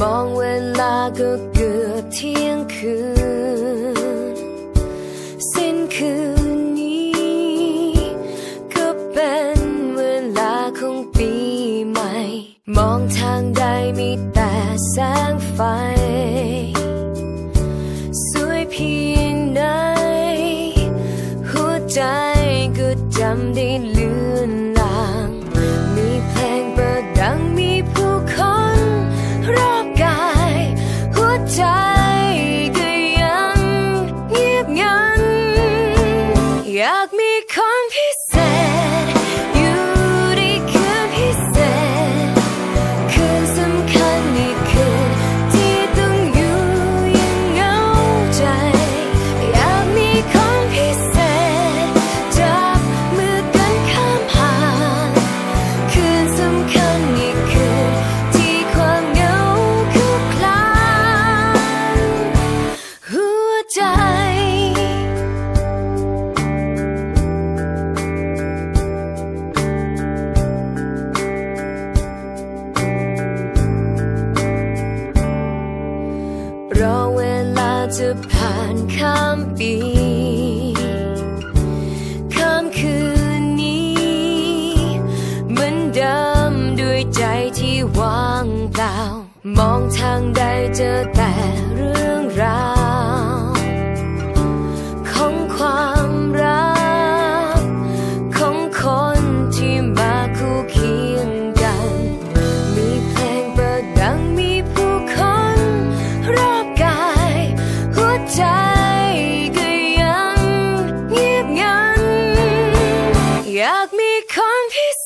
มองเวลาก็เกือบเที่ยงคืน สิ้นคืนนี้ ก็เป็นเวลาของปีใหม่ มองทางใดมีแต่แสงไฟ สวยเพียงไหนหัวใจก็จำได้ อย รอเวลาจะผ่านข้ามปีข้ามคืนนี้เหมือนเดิมด้วยใจที่ว่างเปล่ามองทางใดเจอแต่ อยากมีคนพิเศ